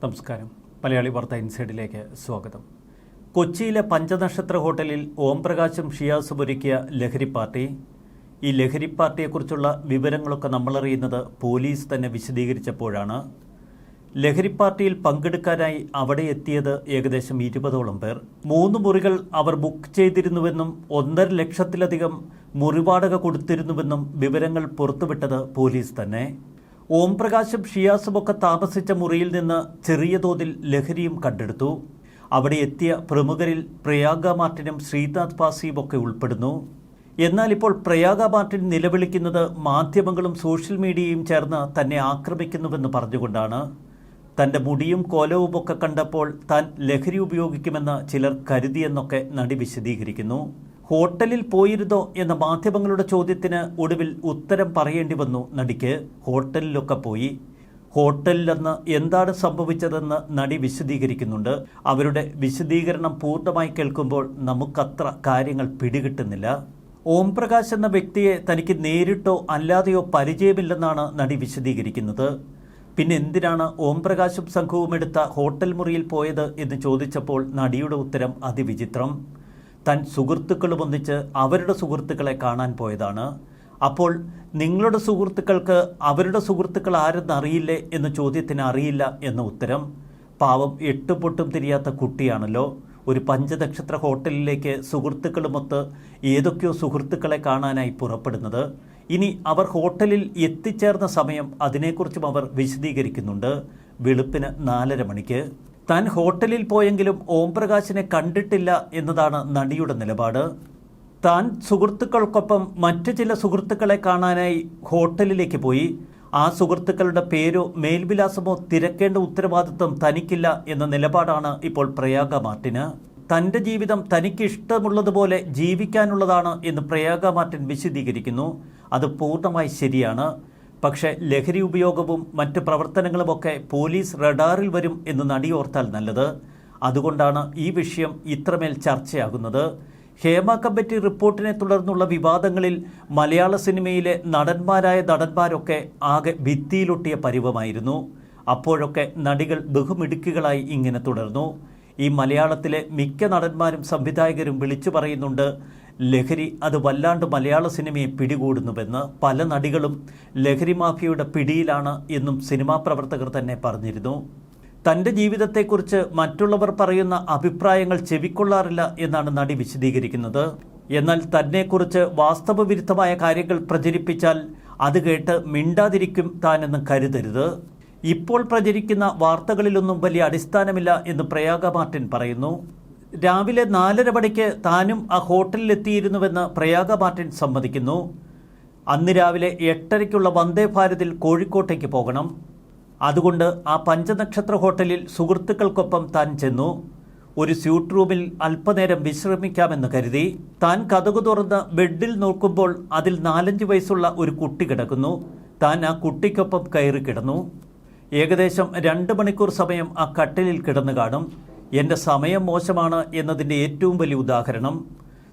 നമസ്കാരം. മലയാളി വാർത്ത ഇൻസൈഡിലേക്ക് സ്വാഗതം. കൊച്ചിയിലെ പഞ്ചനക്ഷത്ര ഹോട്ടലിൽ ഓംപ്രകാശും ഷിയാസും ഒരുക്കിയ ലഹരി പാർട്ടി. ഈ ലഹരി പാർട്ടിയെക്കുറിച്ചുള്ള വിവരങ്ങളൊക്കെ നമ്മളറിയുന്നത് പോലീസ് തന്നെ വിശദീകരിച്ചപ്പോഴാണ്. ലഹരി പാർട്ടിയിൽ പങ്കെടുക്കാനായി അവിടെ എത്തിയത് ഏകദേശം ഇരുപതോളം പേർ. മൂന്ന് മുറികൾ അവർ ബുക്ക് ചെയ്തിരുന്നുവെന്നും ഒന്നര ലക്ഷത്തിലധികം മുറിവാടക കൊടുത്തിരുന്നുവെന്നും വിവരങ്ങൾ പുറത്തുവിട്ടത് പോലീസ് തന്നെ. ഓംപ്രകാശും ഷിയാസുമൊക്കെ താമസിച്ച മുറിയിൽ നിന്ന് ചെറിയ തോതിൽ ലഹരിയും കണ്ടെടുത്തു. അവിടെ എത്തിയ പ്രമുഖരിൽ പ്രയാഗ മാർട്ടിനും ശ്രീനാഥ് പാസിയും ഒക്കെ ഉൾപ്പെടുന്നു. എന്നാൽ ഇപ്പോൾ പ്രയാഗ മാർട്ടിൻ നിലവിളിക്കുന്നത് മാധ്യമങ്ങളും സോഷ്യൽ മീഡിയയും ചേർന്ന് തന്നെ ആക്രമിക്കുന്നുവെന്ന് പറഞ്ഞുകൊണ്ടാണ്. തന്റെ മുടിയും കോലവും ഒക്കെ കണ്ടപ്പോൾ താൻ ലഹരി ഉപയോഗിക്കുമെന്ന് ചിലർ കരുതിയെന്നൊക്കെ നടി വിശദീകരിക്കുന്നു. ഹോട്ടലിൽ പോയിരുന്നോ എന്ന മാധ്യമങ്ങളുടെ ചോദ്യത്തിന് ഒടുവിൽ ഉത്തരം പറയേണ്ടി വന്നു നടിക്ക്. ഹോട്ടലിലൊക്കെ പോയി. ഹോട്ടലിലെന്ന് എന്താണ് സംഭവിച്ചതെന്ന് നടി വിശദീകരിക്കുന്നുണ്ട്. അവരുടെ വിശദീകരണം പൂർണമായി കേൾക്കുമ്പോൾ നമുക്കത്ര കാര്യങ്ങൾ പിടികിട്ടുന്നില്ല. ഓം പ്രകാശ് എന്ന വ്യക്തിയെ തനിക്ക് നേരിട്ടോ അല്ലാതെയോ പരിചയമില്ലെന്നാണ് നടി വിശദീകരിക്കുന്നത്. പിന്നെ എന്തിനാണ് ഓം പ്രകാശും സംഘവും എടുത്ത ഹോട്ടൽ മുറിയിൽ പോയത് എന്ന് ചോദിച്ചപ്പോൾ നടിയുടെ ഉത്തരം അതിവിചിത്രം. താൻ ബന്ധിച്ച് അവരുടെ സുഹൃത്തുക്കളെ കാണാൻ പോയതാണ്. അപ്പോൾ നിങ്ങളുടെ സുഹൃത്തുക്കൾക്ക് അവരുടെ സുഹൃത്തുക്കൾ ആരെന്നറിയില്ലേ എന്ന ചോദ്യത്തിന് അറിയില്ല എന്ന ഉത്തരം പാവം എട്ടും പൊട്ടും തിരിയാത്ത കുട്ടിയാണല്ലോ. ഒരു പഞ്ചനക്ഷത്ര ഹോട്ടലിലേക്ക് സുഹൃത്തുക്കളുമൊത്ത് ഏതൊക്കെയോ സുഹൃത്തുക്കളെ കാണാനായി പുറപ്പെടുന്നത്. ഇനി അവർ ഹോട്ടലിൽ എത്തിച്ചേർന്ന സമയം അതിനെക്കുറിച്ചും അവർ വിശദീകരിക്കുന്നുണ്ട്. വെളുപ്പിന് നാലര മണിക്ക്. താൻ ഹോട്ടലിൽ പോയെങ്കിലും ഓംപ്രകാശിനെ കണ്ടിട്ടില്ല എന്നതാണ് നടിയുടെ നിലപാട്. താൻ സുഹൃത്തുക്കൾക്കൊപ്പം മറ്റു ചില സുഹൃത്തുക്കളെ കാണാനായി ഹോട്ടലിലേക്ക് പോയി. ആ സുഹൃത്തുക്കളുടെ പേരോ മേൽവിലാസമോ തിരക്കേണ്ട ഉത്തരവാദിത്വം തനിക്കില്ല എന്ന നിലപാടാണ് ഇപ്പോൾ പ്രയാഗ മാർട്ടിന്. തന്റെ ജീവിതം തനിക്ക് ഇഷ്ടമുള്ളതുപോലെ ജീവിക്കാനുള്ളതാണ് എന്ന് പ്രയാഗ മാർട്ടിൻ വിശദീകരിക്കുന്നു. അത് പൂർണമായി ശരിയാണ്. പക്ഷേ ലഹരി ഉപയോഗവും മറ്റ് പ്രവർത്തനങ്ങളുമൊക്കെ പോലീസ് റഡാറിൽ വരും എന്ന് നടിയോർത്താൽ നല്ലത്. അതുകൊണ്ടാണ് ഈ വിഷയം ഇത്രമേൽ ചർച്ചയാകുന്നത്. ഹേമ കമ്മിറ്റി റിപ്പോർട്ടിനെ തുടർന്നുള്ള വിവാദങ്ങളിൽ മലയാള സിനിമയിലെ നടന്മാരായ നടന്മാരൊക്കെ ആകെ ഭിത്തിയിലൊട്ടിയ പരുവമായിരുന്നു. അപ്പോഴൊക്കെ നടികൾ ബഹുമിടുക്കുകളായി ഇങ്ങനെ തുടർന്നു. ഈ മലയാളത്തിലെ മിക്ക നടന്മാരും സംവിധായകരും വിളിച്ചു പറയുന്നുണ്ട് ലഹരി അത് വല്ലാണ്ട് മലയാള സിനിമയെ പിടികൂടുന്നുവെന്ന് പല നടികളും ലഹരി മാഫിയയുടെ പിടിയിലാണ് എന്നും സിനിമാ പ്രവർത്തകർ തന്നെ പറഞ്ഞിരുന്നു. തന്റെ ജീവിതത്തെക്കുറിച്ച് മറ്റുള്ളവർ പറയുന്ന അഭിപ്രായങ്ങൾ ചെവിക്കൊള്ളാറില്ല എന്നാണ് നടി വിശദീകരിക്കുന്നത്. എന്നാൽ തന്നെക്കുറിച്ച് വാസ്തവവിരുദ്ധമായ കാര്യങ്ങൾ പ്രചരിപ്പിച്ചാൽ അത് കേട്ട് മിണ്ടാതിരിക്കും താനെന്ന് കരുതരുത്. ഇപ്പോൾ പ്രചരിക്കുന്ന വാർത്തകളിലൊന്നും വലിയ അടിസ്ഥാനമില്ല എന്ന് പ്രയാഗ മാർട്ടിൻ പറയുന്നു. രാവിലെ നാലര മണിക്ക് താനും ആ ഹോട്ടലിലെത്തിയിരുന്നുവെന്ന് പ്രയാഗ മാർട്ടിൻ സമ്മതിക്കുന്നു. അന്ന് രാവിലെ എട്ടരയ്ക്കുള്ള വന്ദേ ഭാരതിൽ കോഴിക്കോട്ടേക്ക് പോകണം. അതുകൊണ്ട് ആ പഞ്ചനക്ഷത്ര ഹോട്ടലിൽ സുഹൃത്തുക്കൾക്കൊപ്പം താൻ ചെന്നു. ഒരു സ്യൂട്ട് റൂമിൽ അല്പനേരം വിശ്രമിക്കാമെന്ന് കരുതി. താൻ കഥകു തുറന്ന് ബെഡിൽ നോക്കുമ്പോൾ അതിൽ നാലഞ്ച് വയസ്സുള്ള ഒരു കുട്ടി കിടക്കുന്നു. താൻ ആ കുട്ടിക്കൊപ്പം കയറി കിടന്നു. ഏകദേശം രണ്ട് മണിക്കൂർ സമയം ആ കട്ടിലിൽ കിടന്നു കാണും. എന്റെ സമയം മോശമാണ് എന്നതിന്റെ ഏറ്റവും വലിയ ഉദാഹരണം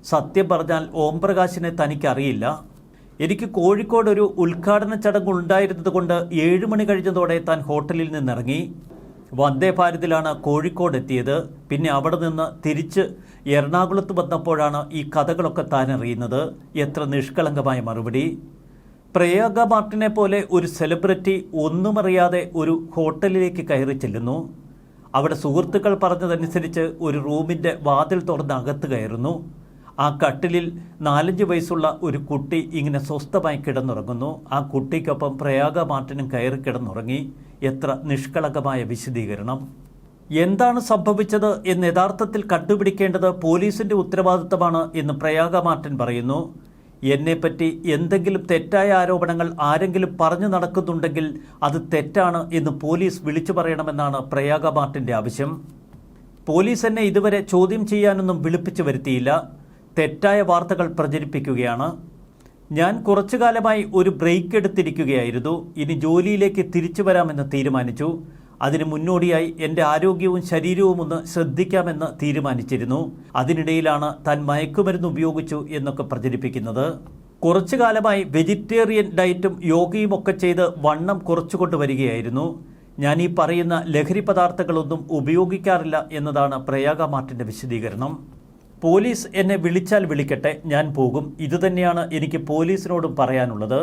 സത്യം പറഞ്ഞാൽ ഓംപ്രകാശിനെ തനിക്കറിയില്ല. എനിക്ക് കോഴിക്കോട് ഒരു ഉദ്ഘാടന ചടങ്ങ് ഉണ്ടായിരുന്നത് കൊണ്ട് ഏഴ് മണി കഴിഞ്ഞതോടെ താൻ ഹോട്ടലിൽ നിന്നിറങ്ങി. വന്ദേ ഭാരതിലാണ് കോഴിക്കോട് എത്തിയത്. പിന്നെ അവിടെ നിന്ന് തിരിച്ച് എറണാകുളത്ത് വന്നപ്പോഴാണ് ഈ കഥകളൊക്കെ താൻ അറിയുന്നത്. എത്ര നിഷ്കളങ്കമായ മറുപടി. പ്രയാഗ മാർട്ടിനെ പോലെ ഒരു സെലിബ്രിറ്റി ഒന്നുമറിയാതെ ഒരു ഹോട്ടലിലേക്ക് കയറി ചെല്ലുന്നു. അവിടെ സുഹൃത്തുക്കൾ പറഞ്ഞതനുസരിച്ച് ഒരു റൂമിന്റെ വാതിൽ തുറന്ന് അകത്ത് കയറുന്നു. ആ കട്ടിലിൽ നാലഞ്ച് വയസ്സുള്ള ഒരു കുട്ടി ഇങ്ങനെ സ്വസ്ഥമായി കിടന്നുറങ്ങുന്നു. ആ കുട്ടിക്കൊപ്പം പ്രയാഗ മാർട്ടിനും കയറി കിടന്നുറങ്ങി. എത്ര നിഷ്കളങ്കമായ വിശദീകരണം. എന്താണ് സംഭവിച്ചത് എന്ന് യഥാർത്ഥത്തിൽ കണ്ടുപിടിക്കേണ്ടത് പോലീസിന്റെ ഉത്തരവാദിത്തമാണ് എന്ന് പ്രയാഗ മാർട്ടിൻ പറയുന്നു. എന്നെപ്പറ്റി എന്തെങ്കിലും തെറ്റായ ആരോപണങ്ങൾ ആരെങ്കിലും പറഞ്ഞു നടക്കുന്നുണ്ടെങ്കിൽ അത് തെറ്റാണ് എന്ന് പോലീസ് വിളിച്ചു പറയണമെന്നാണ് പ്രയാഗ മാർട്ടിന്റെ ആവശ്യം. പോലീസ് എന്നെ ഇതുവരെ ചോദ്യം ചെയ്യാനൊന്നും വിളിപ്പിച്ചു വരുത്തിയില്ല. തെറ്റായ വാർത്തകൾ പ്രചരിപ്പിക്കുകയാണ്. ഞാൻ കുറച്ചു കാലമായി ഒരു ബ്രേക്ക് എടുത്തിരിക്കുകയായിരുന്നു. ഇനി ജോലിയിലേക്ക് തിരിച്ചു വരാമെന്ന് തീരുമാനിച്ചു. അതിന് മുന്നോടിയായി എന്റെ ആരോഗ്യവും ശരീരവും ഒന്ന് ശ്രദ്ധിക്കാമെന്ന് തീരുമാനിച്ചിരുന്നു. അതിനിടയിലാണ് താൻ മയക്കുമരുന്ന് ഉപയോഗിച്ചു എന്നൊക്കെ പ്രചരിപ്പിക്കുന്നത്. കുറച്ചു കാലമായി വെജിറ്റേറിയൻ ഡയറ്റും യോഗയും ഒക്കെ ചെയ്ത് വണ്ണം കുറച്ചുകൊണ്ട് വരികയായിരുന്നു. ഞാൻ ഈ പറയുന്ന ലഹരി പദാർത്ഥങ്ങളൊന്നും ഉപയോഗിക്കാറില്ല എന്നതാണ് പ്രയാഗ മാർട്ടിന്റെ വിശദീകരണം. പോലീസ് എന്നെ വിളിച്ചാൽ വിളിക്കട്ടെ ഞാൻ പോകും. ഇതുതന്നെയാണ് എനിക്ക് പോലീസിനോടും പറയാനുള്ളത്.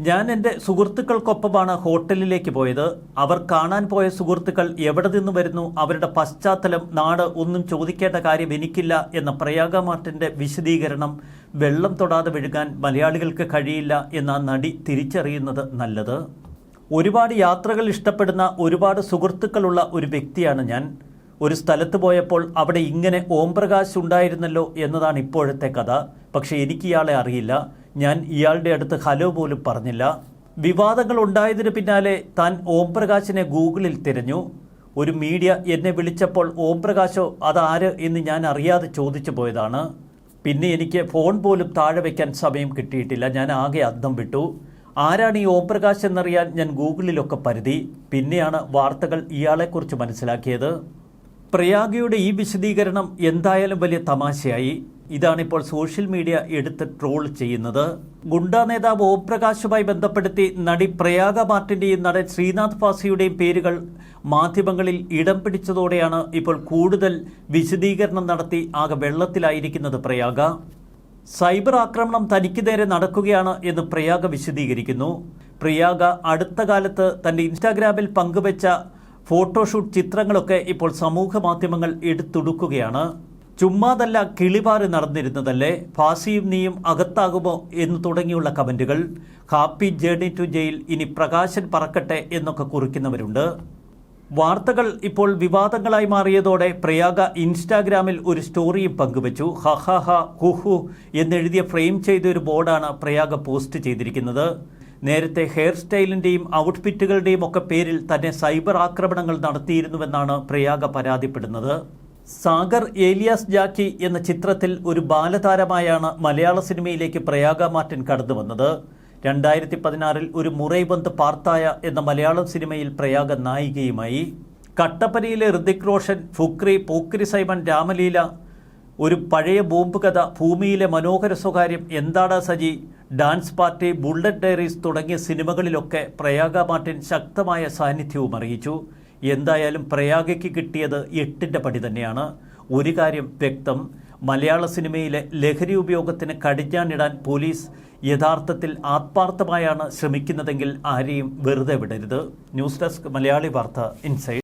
ഞാൻ എന്റെ സുഹൃത്തുക്കൾക്കൊപ്പമാണ് ഹോട്ടലിലേക്ക് പോയത്. അവർ കാണാൻ പോയ സുഹൃത്തുക്കൾ എവിടെ നിന്ന് വരുന്നു അവരുടെ പശ്ചാത്തലം നാട് ഒന്നും ചോദിക്കേണ്ട കാര്യം എനിക്കില്ല എന്ന പ്രയാഗ മാർട്ടിന്റെ വിശദീകരണം വെള്ളം തൊടാതെ വിഴുകാൻ മലയാളികൾക്ക് കഴിയില്ല എന്ന നടി തിരിച്ചറിയുന്നത് നല്ലത്. ഒരുപാട് യാത്രകൾ ഇഷ്ടപ്പെടുന്ന ഒരുപാട് സുഹൃത്തുക്കളുള്ള ഒരു വ്യക്തിയാണ് ഞാൻ. ഒരു സ്ഥലത്ത് പോയപ്പോൾ അവിടെ ഇങ്ങനെ ഓംപ്രകാശ് ഉണ്ടായിരുന്നല്ലോ എന്നതാണ് ഇപ്പോഴത്തെ കഥ. പക്ഷേ എനിക്ക് ഇയാളെ അറിയില്ല. ഞാൻ ഇയാളുടെ അടുത്ത് ഹലോ പോലും പറഞ്ഞില്ല. വിവാദങ്ങൾ ഉണ്ടായതിന് പിന്നാലെ താൻ ഓം പ്രകാശിനെ ഗൂഗിളിൽ തിരഞ്ഞു. ഒരു മീഡിയ എന്നെ വിളിച്ചപ്പോൾ ഓം പ്രകാശോ അതാര്? എന്ന് ഞാൻ അറിയാതെ ചോദിച്ചു പോയതാണ്. പിന്നെ എനിക്ക് ഫോൺ പോലും താഴെ വയ്ക്കാൻ സമയം കിട്ടിയിട്ടില്ല. ഞാൻ ആകെ അന്തം വിട്ടു. ആരാണ് ഈ ഓം പ്രകാശ് എന്നറിയാൻ ഞാൻ ഗൂഗിളിലൊക്കെ പരുതി പിന്നെയാണ് വാർത്തകൾ ഇയാളെക്കുറിച്ച് മനസ്സിലാക്കിയത്. പ്രയാഗയുടെ ഈ വിശദീകരണം എന്തായാലും വലിയ തമാശയായി. ഇതാണിപ്പോൾ സോഷ്യൽ മീഡിയ എടുത്ത് ട്രോൾ ചെയ്യുന്നത്. ഗുണ്ട നേതാവ് ഓംപ്രകാശുമായി ബന്ധപ്പെടുത്തി നടി പ്രയാഗ മാർട്ടിന്റെയും നടൻ ശ്രീനാഥ് ഫാസിയുടെയും പേരുകൾ മാധ്യമങ്ങളിൽ ഇടം പിടിച്ചതോടെയാണ് ഇപ്പോൾ കൂടുതൽ വിശദീകരണം നടത്തി ആകെ വെള്ളത്തിലായിരിക്കുന്നത് പ്രയാഗ. സൈബർ ആക്രമണം തനിക്ക് നേരെ നടക്കുകയാണ് എന്ന് പ്രയാഗ വിശദീകരിക്കുന്നു. പ്രിയാഗ അടുത്ത കാലത്ത് തന്റെ ഇൻസ്റ്റാഗ്രാമിൽ പങ്കുവച്ച ഫോട്ടോഷൂട്ട് ചിത്രങ്ങളൊക്കെ ഇപ്പോൾ സമൂഹ മാധ്യമങ്ങൾ എടുത്തുടുക്കുകയാണ്. ചുമ്മാതല്ല കിളിപാറി നടന്നിരുന്നതല്ലേ? ഫാസിയും നീയും അകത്താകുമോ എന്ന് തുടങ്ങിയുള്ള കമന്റുകൾ. ഹാപ്പി ജേണി ടു ജയിൽ ഇനി പ്രകാശൻ പറക്കട്ടെ എന്നൊക്കെ കുറിക്കുന്നവരുണ്ട്. വാർത്തകൾ ഇപ്പോൾ വിവാദങ്ങളായി മാറിയതോടെ പ്രയാഗ ഇൻസ്റ്റാഗ്രാമിൽ ഒരു സ്റ്റോറിയും പങ്കുവച്ചു. ഹ ഹ ഹ ഹു ഹു എന്നെഴുതിയ ഫ്രെയിം ചെയ്ത ഒരു ബോർഡാണ് പ്രയാഗ പോസ്റ്റ് ചെയ്തിരിക്കുന്നത്. നേരത്തെ ഹെയർ സ്റ്റൈലിന്റെയും ഔട്ട്ഫിറ്റുകളുടെയും ഒക്കെ പേരിൽ തന്നെ സൈബർ ആക്രമണങ്ങൾ നടത്തിയിരുന്നുവെന്നാണ് പ്രയാഗ പരാതിപ്പെടുന്നത്. സാഗർ ഏലിയാസ് ജാക്കി എന്ന ചിത്രത്തിൽ ഒരു ബാലതാരമായാണ് മലയാള സിനിമയിലേക്ക് പ്രയാഗ മാറ്റൻ കടന്നു വന്നത് രണ്ടായിരത്തി പതിനാറിൽ ഒരു മുറൈബന്ത് പാർത്തായ എന്ന മലയാളം സിനിമയിൽ പ്രയാഗ നായികയുമായി. കട്ടപ്പനയിലെ ഋതിക് റോഷൻ ഫുക്രി പൂക്രി സൈമൺ രാമലീല ഒരു പഴയ ബോംബ് കഥ ഭൂമിയിലെ മനോഹര സ്വകാര്യം എന്താടാ Saji dance party bullet diaries തുടങ്ങിയ സിനിമകളിലൊക്കെ പ്രയാഗ മാർട്ടിൻ ശക്തമായ സാന്നിധ്യവും അറിയിച്ചു. എന്തായാലും പ്രയാഗയ്ക്ക് കിട്ടിയത് എട്ടിന്റെ പടി തന്നെയാണ്. ഒരു കാര്യം വ്യക്തം മലയാള സിനിമയിലെ ലഹരി ഉപയോഗത്തിന് കടിഞ്ഞാണിടാൻ പോലീസ് യഥാർത്ഥത്തിൽ ആത്മാർത്ഥമായാണ് ശ്രമിക്കുന്നതെങ്കിൽ ആരെയും വെറുതെ വിടരുത്. ന്യൂസ് ഡെസ്ക് മലയാളി വാർത്ത ഇൻസൈഡ്.